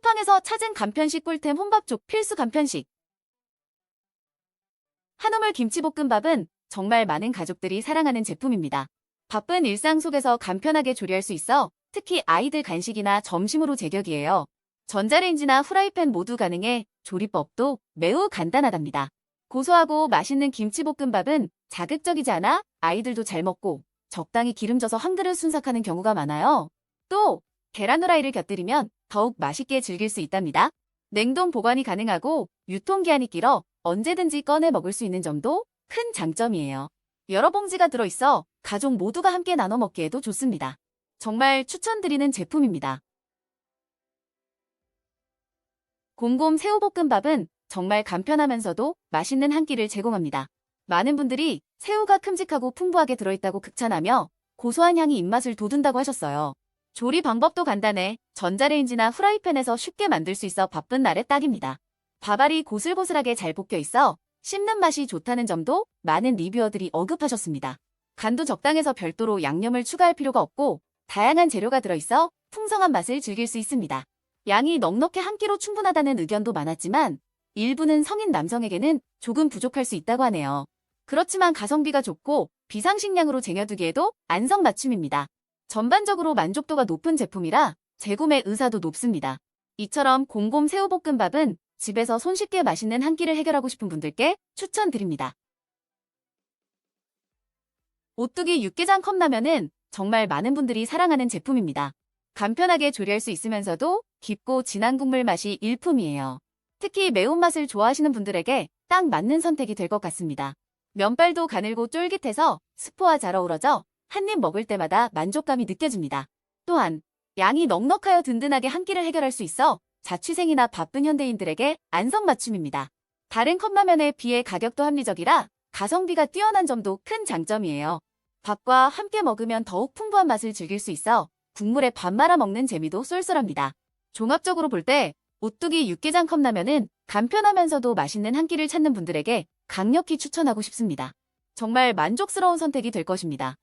쿠팡에서 찾은 간편식 꿀템 혼밥족 필수 간편식. 한우물 김치볶음밥은 정말 많은 가족들이 사랑하는 제품입니다. 바쁜 일상 속에서 간편하게 조리할 수 있어 특히 아이들 간식이나 점심으로 제격이에요. 전자레인지나 후라이팬 모두 가능해 조리법도 매우 간단하답니다. 고소하고 맛있는 김치볶음밥은 자극적이지 않아 아이들도 잘 먹고 적당히 기름져서 한 그릇 순삭하는 경우가 많아요. 또 계란 후라이를 곁들이면 더욱 맛있게 즐길 수 있답니다. 냉동 보관이 가능하고 유통기한이 길어 언제든지 꺼내 먹을 수 있는 점도 큰 장점이에요. 여러 봉지가 들어있어 가족 모두가 함께 나눠 먹기에도 좋습니다. 정말 추천드리는 제품입니다. 곰곰 새우볶음밥은 정말 간편하면서도 맛있는 한 끼를 제공합니다. 많은 분들이 새우가 큼직하고 풍부하게 들어있다고 극찬하며 고소한 향이 입맛을 돋운다고 하셨어요. 조리 방법도 간단해 전자레인지나 후라이팬에서 쉽게 만들 수 있어 바쁜 날에 딱입니다. 밥알이 고슬고슬하게 잘 볶여 있어 씹는 맛이 좋다는 점도 많은 리뷰어들이 언급하셨습니다. 간도 적당해서 별도로 양념을 추가할 필요가 없고 다양한 재료가 들어있어 풍성한 맛을 즐길 수 있습니다. 양이 넉넉해 한 끼로 충분하다는 의견도 많았지만 일부는 성인 남성에게는 조금 부족할 수 있다고 하네요. 그렇지만 가성비가 좋고 비상식량으로 쟁여두기에도 안성맞춤입니다. 전반적으로 만족도가 높은 제품이라 재구매 의사도 높습니다. 이처럼 곰곰 새우볶음밥은 집에서 손쉽게 맛있는 한 끼를 해결하고 싶은 분들께 추천드립니다. 오뚜기 육개장 컵라면은 정말 많은 분들이 사랑하는 제품입니다. 간편하게 조리할 수 있으면서도 깊고 진한 국물 맛이 일품이에요. 특히 매운맛을 좋아하시는 분들에게 딱 맞는 선택이 될 것 같습니다. 면발도 가늘고 쫄깃해서 스프와 잘 어우러져 한 입 먹을 때마다 만족감이 느껴집니다. 또한 양이 넉넉하여 든든하게 한 끼를 해결할 수 있어 자취생이나 바쁜 현대인들에게 안성맞춤입니다. 다른 컵라면에 비해 가격도 합리적이라 가성비가 뛰어난 점도 큰 장점이에요. 밥과 함께 먹으면 더욱 풍부한 맛을 즐길 수 있어 국물에 밥 말아 먹는 재미도 쏠쏠합니다. 종합적으로 볼 때 오뚜기 육개장 컵라면은 간편하면서도 맛있는 한 끼를 찾는 분들에게 강력히 추천하고 싶습니다. 정말 만족스러운 선택이 될 것입니다.